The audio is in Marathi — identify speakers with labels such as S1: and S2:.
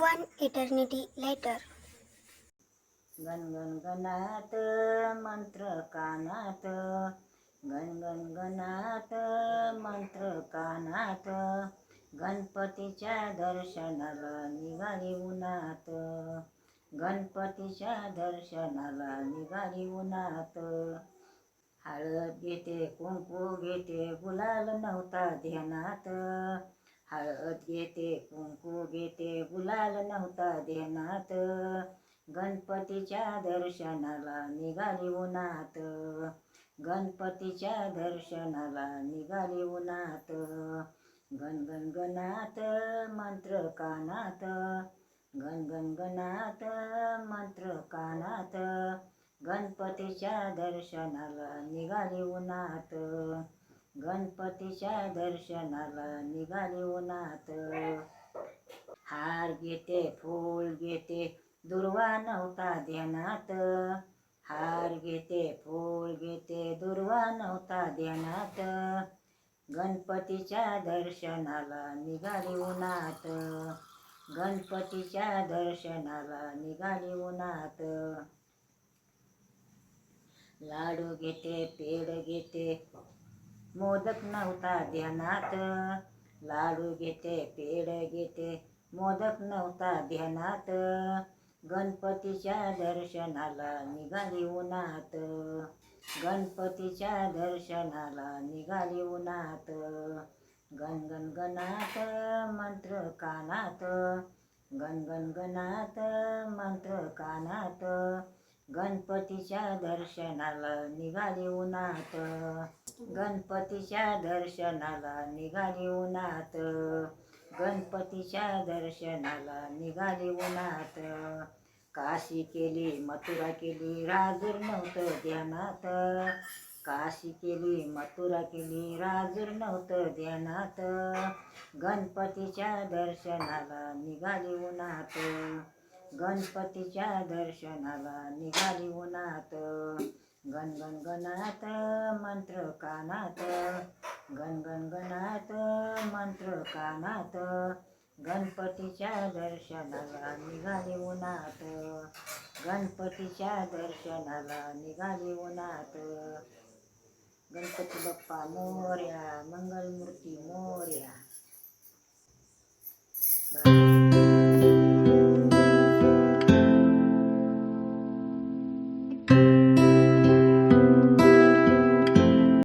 S1: वन इटर्निटी लेटर
S2: गन गण गणात मंत्र कानात गण गणात मंत्र कानात गणपतीच्या दर्शनाला निघाली उन्हात. गणपतीच्या दर्शनाला निघाली उन्हात. हळद घेते कुंकू घेते गुलाल नव्हता ध्यानात. येते कुंकू घेते गुलाल नव्हता देनात गणपतीच्या दर्शनाला निघाली उन्हात. गणपतीच्या दर्शनाला निघाली उन्हात. गण गण गणात मंत्र कानात. गण गण गणात मंत्र कानात. गणपतीच्या दर्शनाला निघाली उन्हात. गणपतीच्या दर्शनाला निघाली उन्हात. हार घेते फूल घेते दुर्वा नव्हता ध्यानात. हार घेते फूल घेते दुर्वा नव्हता ध्यानात. गणपतीच्या दर्शनाला निघाली उन्हात. गणपतीच्या दर्शनाला निघाली उन्हात. लाडू घेते पेड घेते मोदक नव्हता ध्यानात. लाडू घेते पेड घेते मोदक नव्हता ध्यानात. गणपतीच्या दर्शनाला निघाली उन्हात. गणपतीच्या दर्शनाला निघाली उन्हात. गणगन गणात मंत्र कानात गणगन गणात मंत्र कानात गणपतीच्या दर्शनाला निघाली उन्हात. गणपतीच्या दर्शनाला निघाली उन्हात. गणपतीच्या दर्शनाला निघाली उन्हात. काशी केली मथुरा केली राजूर नव्हतं ध्यानात. काशी केली मथुरा केली राजूर नव्हतं ध्यानात. गणपतीच्या दर्शनाला निघाली उन्हात. गणपतीच्या दर्शनाला निघाली उन्हात. गण गण गणात मंत्र कानात. गण गण गणात मंत्र कानात. गणपतीच्या दर्शनाला निघाली उन्हात. गणपतीच्या दर्शनाला निघाली उन्हात. गणपती बाप्पा मोर्या मंगलमूर्ती मोर